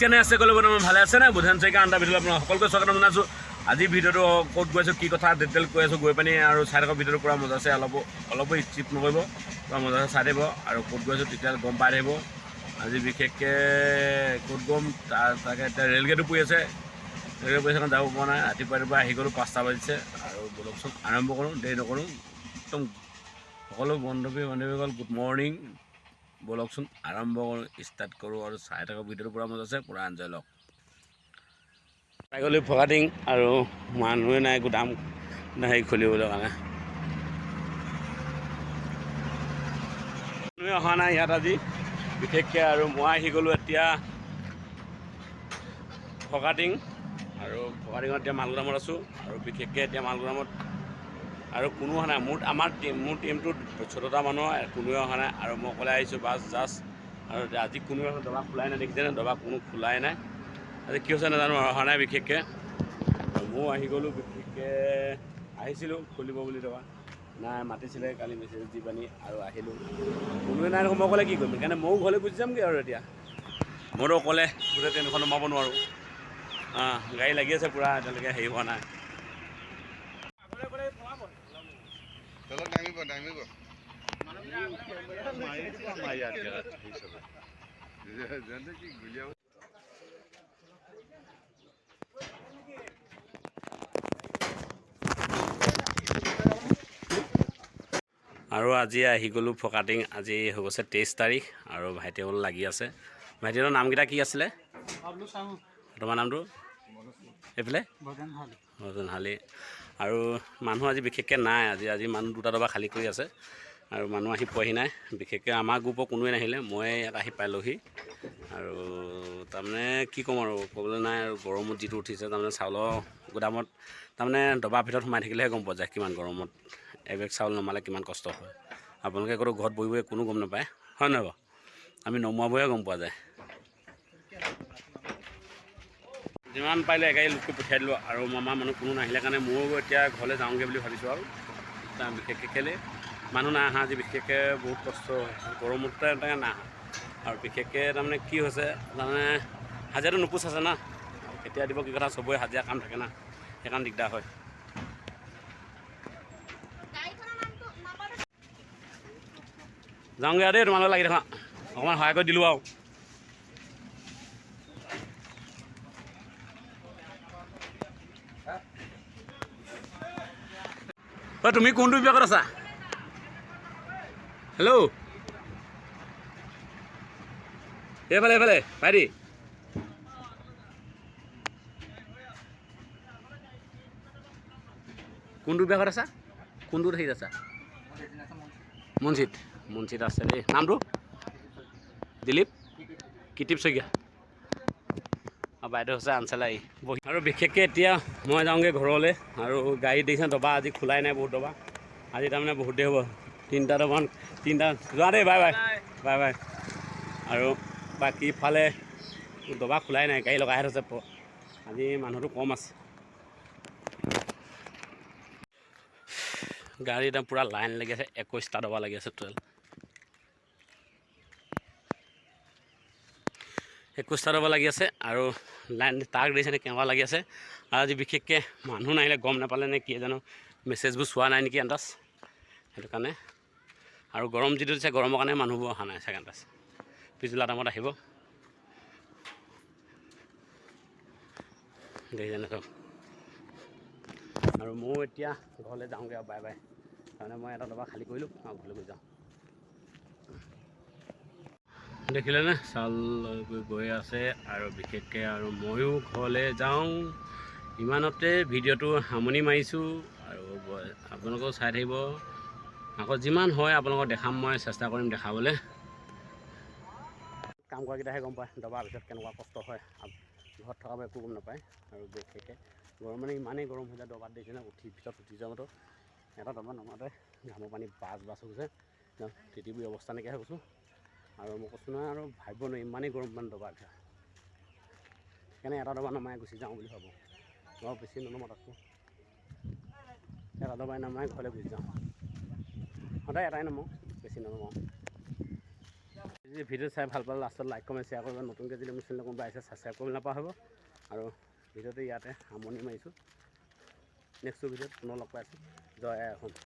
কেনে আছে, ক'লে বৰ্তমান ভালে আছে নে, বুধান শইকীয়া আন্তা ভিডিঅ'লৈ আপোনাক সকলোকে স্বাগতম জনাইছোঁ। আজি ভিডিঅ'টো ক'ত গৈছোঁ কি কথা ডিটেইল কৈ আছোঁ, গৈ পিনি আৰু চাই থকা ভিডিঅ'টো পূৰা, মজা আছে, অলপ, অলপো স্কিপ নকৰিব, পূৰা মজা আছে, চাই থাকিব। আৰু ক'ত গৈছোঁ তেতিয়া গম পাই থাকিব। আজি বিশেষকৈ ক'ত গ'ম তাৰ তাকে এতিয়া ৰেলগেটো পৰি আছে। ৰেলগেট পৰি আছে কাৰণে যাব পৰা নাই। ৰাতিপুৱা ৰাতিপুৱা আহি গ'লোঁ, পাঁচটা বাজিছে। আৰু বলকচোন, আৰম্ভ কৰোঁ, দেৰি নকৰোঁ। একদম সকলো বন্ধৱী বান্ধৱীসকল গুড মৰ্ণিং বলকচোন আৰম্ভ ষ্টাৰ্ট কৰোঁ আৰু চাই থকা ভিডিঅ'টো পূৰা মজা আছে? পূৰা এনজয় লওক। পাই গ'লো ফকাটিং আৰু মানুহে নাই গোদাম হেৰি খুলিবলৈ কাৰণে। মানুহে অহা নাই ইয়াত আজি, বিশেষকৈ আৰু মই আহি গ'লোঁ এতিয়া ফকাটিং আৰু ফকাটিঙত এতিয়া মালগোদামত আছোঁ আৰু বিশেষকৈ এতিয়া মালগোদামত আৰু কোনো অহা নাই। মোৰ আমাৰ মোৰ টিমটোত চৈধ্যটা মানুহ কোনোৱে অহা নাই। আৰু মই অকলে আহিছোঁ বাছ জাষ্ট। আৰু আজি কোনোৱে দবা খোলাই নাই দেখিছেনে? দবা কোনো খোলাই নাই। আজি কি হৈছে নাজানো অহা নাই বিশেষকৈ। আৰু ময়ো আহি গ'লোঁ বিশেষকৈ। আহিছিলোঁ খুলিব বুলি দবা। নাই মাতিছিলে কালি মেছেজ দি পানি আৰু আহিলোঁ। কোনোৱে নাই মই অকলে কি কৰিম? সেইকাৰণে ময়ো ঘৰলৈ গুচি যামগৈ আৰু এতিয়া। মইতো অকলে গোটেই ট্ৰেইনখন নমাব নোৱাৰোঁ। অঁ গাড়ী লাগি আছে পূৰা এতিয়ালৈকে হেৰি হোৱা নাই। আৰু আজি আহি গ'লোঁ ফকাটিং। আজি হৈ গৈছে তেইছ তাৰিখ আৰু ভাইটিহঁত লাগি আছে। ভাইটিহঁতৰ নামকেইটা কি আছিলে? তোমাৰ নামটো? এইফালে? হালি। আৰু মানুহ আজি বিশেষকৈ নাই আজি আজি মানুহ দুটা দবা খালী কৰি আছে। আৰু মানুহ আহি পোৱাহি নাই। বিশেষকৈ আমাৰ গ্ৰুপৰ কোনোৱে নাহিলে মই ইয়াত আহি পালোহি আৰু তাৰমানে কি ক'ম আৰু ক'বলৈ নাই আৰু গৰমত যিটো উঠিছে তাৰমানে চাউলৰ গুদামত তাৰমানে দবাৰ ভিতৰত সোমাই থাকিলেহে গম পোৱা যায় কিমান গৰমত। এবেগ চাউল নমালে কিমান কষ্ট হয়। আপোনালোকে আকৌ ঘৰত বহি বহি কোনো গম নাপায়। হয় নহয় বাৰু? আমি নমোৱাবোৰহে গম পোৱা যায়। যিমান পাৰিলে এগাড়ী লোককৈ পঠিয়াই দিলোঁ আৰু মামা মানুহ কোনো নাহিলে কাৰণে ময়ো এতিয়া ঘৰলৈ যাওঁগৈ বুলি ভাবিছোঁ আৰু। বিশেষকৈ কেলৈ? মানুহ নাই অহা আজি, বিশেষকৈ বহুত কষ্ট গৰমত তেনেকৈ নাই অহা আৰু বিশেষকৈ তাৰমানে কি হৈছে, তাৰমানে হাজিৰাটো নোপোচ আছে না। কেতিয়া দিব কি কথা, চবৰে হাজিৰা কাম থাকে না। সেইকাৰণে দিগদাৰ হয়। যাওঁগৈ আৰু দেই তোমালোকে লাগি থাকা। অকণমান সহায় কৰি দিলোঁ আৰু। অ তুমি কোনটো বিভাগত আছা? হেল্ল' এইফালে এইফালে, ভাইটি। কোনটো বিভাগত আছা? কোনটোত হেৰিত আছা? মুন্সিত মুন্সিত আছে দেই। নামটো? দিলীপ। কিটিপ শইকীয়া। বাইদেউ হৈছে আনচালাই। বহি আৰু বিশেষকৈ এতিয়া মই যাওঁগৈ ঘৰলৈ আৰু গাড়ী দেখিছে দবা, আজি খোলাই নাই বহুত দবা। আজি তাৰমানে বহুত দেৰি হ'ব। তিনিটা দবামান তিনিটা যোৱা দেই, বাই বাই। Bye bye. আৰু বাকী ইফালে দবা খোলাই নাই, গাড়ী লগাই থৈছে আজি মানুহটো কম আছে। গাড়ী একদম পূৰা লাইন লাগি আছে একৈছটা দবা লাগি আছে টোটেল একৈছটা দবা লাগি আছে আৰু লাইন তাক দেখিছেনে কেনেকুৱা লাগি আছে। আৰু আজি বিশেষকৈ মানুহ নাহিলে, গম নাপালে নে কি জানো মেছেজবোৰ চোৱা নাই নেকি আন্দাজ সেইটো কাৰণে। আৰু গৰম যিটো দিছে, গৰমৰ কাৰণে মানুহবোৰ অহা নাই চাগে আন্দাজ পিছবেলা টাইমত আহিব। দেখিছেনে চব আৰু ময়ো এতিয়া ঘৰলৈ যাওঁগৈ আৰু, বাই বাই। তাৰমানে মই এটা দবা খালী কৰিলোঁ আৰু ঘৰলৈ গৈ যাওঁ। দেখিলেনে চাউল লৈ গৈ আছে আৰু বিশেষকৈ আৰু ময়ো ঘৰলৈ যাওঁ। ইমানতে ভিডিঅ'টো সামৰণি মাৰিছোঁ আৰু আপোনালোকেও চাই থাকিব। আকৌ যিমান হয় আপোনালোকক দেখাম, মই চেষ্টা কৰিম দেখাবলৈ। কাম কৰাকেইটাহে গম পায় দবাৰ পিছত কেনেকুৱা কষ্ট হয়। ঘৰত থকা একো গম নাপায়। আৰু বিশেষকৈ গৰম মানে ইমানেই গৰম হৈ যায় দবাত দেখিছেনে উঠি ভিতৰত উঠি যাওঁতো এটা দবা নমাওঁতে, ঘামৰ পানী বাছ বাছ হৈ গৈছে। একদম তিতিবুৰি অৱস্থা নাইকিয়া হৈ আৰু মই কৈছোঁ নহয় আৰু ভাবিব নোৱাৰি, ইমানেই গৰম মানে দবা এতিয়া সেইকাৰণে এটা দবা নমাই গুচি যাওঁ বুলি ভাবোঁ। মই বেছি ননমাওঁ তাতকৈ। এটা দবাই নমাই ঘৰলৈ গুচি যাওঁ। সদায় এটাই নমাওঁ, বেছি ননমাওঁ। যদি ভিডিঅ' চাই ভালো পালে লাষ্টত লাইক কমেণ্ট শ্বেয়াৰ কৰিব। নতুনকৈ যদি মোৰ চেনেল কোনোবা আহিছে ছাবস্ক্ৰাইব কৰিব নাপা হ'ব আৰু ভিডিঅ'টো ইয়াতে সামৰণি মাৰিছোঁ। নেক্সট ভিডিঅ'ত পুনৰ লগ পাই আছোঁ জয় অসম।